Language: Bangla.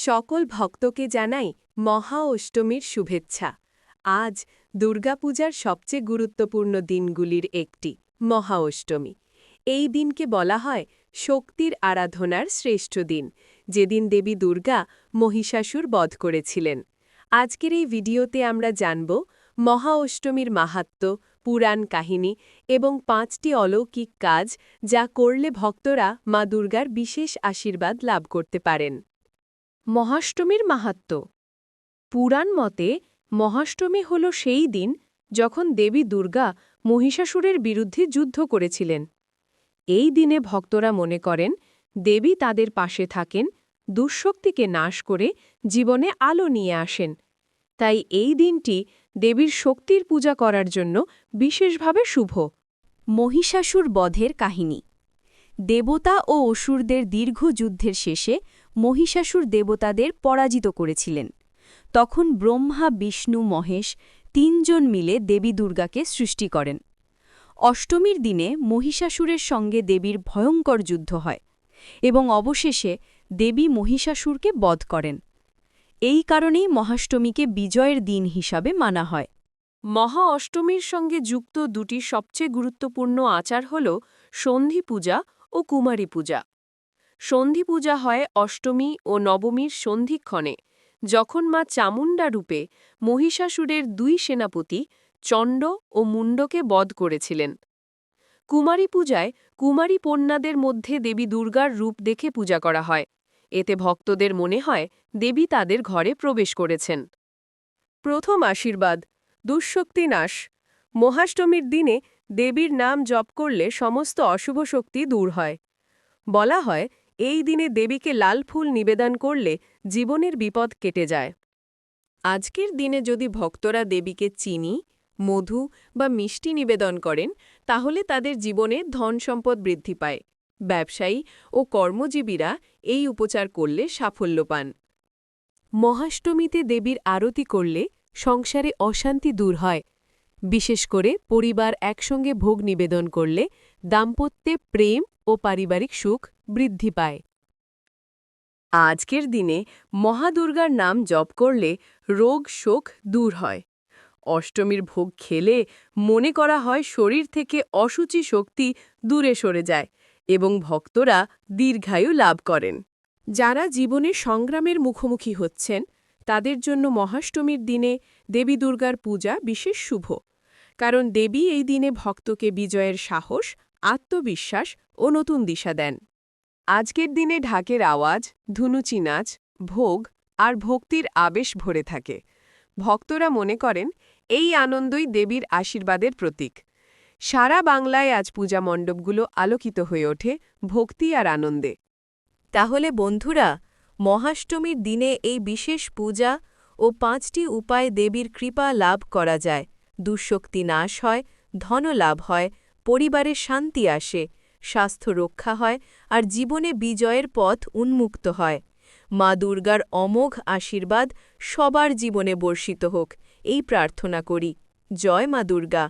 সকল ভক্তকে জানাই মহা অষ্টমীর শুভেচ্ছা। আজ দুর্গাপূজার সবচেয়ে গুরুত্বপূর্ণ দিনগুলির একটি, মহা অষ্টমী। এই দিনকে বলা হয় শক্তির আরাধনার শ্রেষ্ঠ দিন। যেদিন দেবী দুর্গা মহিষাসুর বধ করেছিলেন। আজকের এই ভিডিওতে আমরা জানব মহা অষ্টমীর মাহাত্ম্য পুরাণ কাহিনী এবং পাঁচটি অলৌকিক কাজ যা করলে ভক্তরা মা দুর্গার বিশেষ আশীর্বাদ লাভ করতে পারেন। মহাষ্টমীর মাহাত্ম্য। পুরাণ মতে, মহাষ্টমী হল সেই দিন যখন দেবী দুর্গা মহিষাসুরের বিরুদ্ধে যুদ্ধ করেছিলেন। এই দিনে ভক্তরা মনে করেন, দেবী তাদের পাশে থাকেন, দুঃশক্তিকে নাশ করে জীবনে আলো নিয়ে আসেন। তাই এই দিনটি দেবীর শক্তির পূজা করার জন্য বিশেষভাবে শুভ। মহিষাসুর বধের কাহিনী। দেবতা ও অসুরদের দীর্ঘ যুদ্ধের শেষে মহিষাসুর দেবতাদের পরাজিত করেছিলেন। তখন ব্রহ্মা, বিষ্ণু, মহেশ তিনজন মিলে দেবী দুর্গাকে সৃষ্টি করেন। অষ্টমীর দিনে মহিষাসুরের সঙ্গে দেবীর ভয়ঙ্কর যুদ্ধ হয় এবং অবশেষে দেবী মহিষাসুরকে বধ করেন। এই কারণেই মহাষ্টমীকে বিজয়ের দিন হিসাবে মানা হয়। মহা অষ্টমীর সঙ্গে যুক্ত দুটি সবচেয়ে গুরুত্বপূর্ণ আচার হল সন্ধি পূজা ও কুমারী পূজা। সন্ধি পূজা হয় অষ্টমী ও নবমীর সন্ধিক্ষণে, যখন মা চামুণ্ডা রূপে মহিষাসুরের দুই সেনাপতি চণ্ড ও মুণ্ডকে বধ করেছিলেন। কুমারী পূজায় কুমারী পণ্যাদের মধ্যে দেবী দুর্গার রূপ দেখে পূজা করা হয়। এতে ভক্তদের মনে হয় দেবী তাদের ঘরে প্রবেশ করেছেন। প্রথম আশীর্বাদ, দুঃশক্তি নাশ। মহাষ্টমীর দিনে দেবীর নাম জপ করলে সমস্ত অশুভ শক্তি দূর হয়। বলা হয় এই দিনে দেবীকে লাল ফুল নিবেদন করলে জীবনের বিপদ কেটে যায়। আজকের দিনে যদি ভক্তরা দেবীকে চিনি, মধু বা মিষ্টি নিবেদন করেন, তাহলে তাদের জীবনে ধন সম্পদ বৃদ্ধি পায়। ব্যবসায়ী ও কর্মজীবীরা এই উপচার করলে সাফল্য পান। মহাষ্টমীতে দেবীর আরতি করলে সংসারে অশান্তি দূর হয়। বিশেষ করে পরিবার একসঙ্গে ভোগ নিবেদন করলে দাম্পত্যে প্রেম ও পারিবারিক সুখ বৃদ্ধি পায়। আজকের দিনে মহাদুর্গার নাম জপ করলে রোগ শোক দূর হয়। অষ্টমীর ভোগ খেলে মনে করা হয় শরীর থেকে অসুচি শক্তি দূরে সরে যায় এবং ভক্তরা দীর্ঘায়ু লাভ করেন। যারা জীবনে সংগ্রামের মুখোমুখি হচ্ছেন তাদের জন্য মহাষ্টমীর দিনে দেবী দুর্গার পূজা বিশেষ শুভ। কারণ দেবী এই দিনে ভক্তকে বিজয়ের সাহস, আত্মবিশ্বাস ও নতুন দিশা দেন। আজকের দিনে ঢাকের আওয়াজ ধুনুচি নাচ ভোগ আর ভক্তির আবেশ ভরে থাকে। ভক্তরা মনে করেন, এই আনন্দই দেবীর আশীর্বাদের প্রতীক। সারা বাংলায় আজ পূজা মণ্ডপগুলো আলোকিত হয়ে ওঠে ভক্তি আর আনন্দে। তাহলে বন্ধুরা মহাষ্টমীর দিনে এই বিশেষ পূজা ও পাঁচটি উপায় দেবীর কৃপা লাভ করা যায়। দুঃশক্তি নাশ হয় ধনলাভ হয়, পরিবারে শান্তি আসে, স্বাস্থ্য রক্ষা হয় আর জীবনে বিজয়ের পথ উন্মুক্ত হয়। মা দুর্গার অমোঘ আশীর্বাদ সবার জীবনে বর্ষিত হোক, এই প্রার্থনা করি। জয় মা দুর্গা।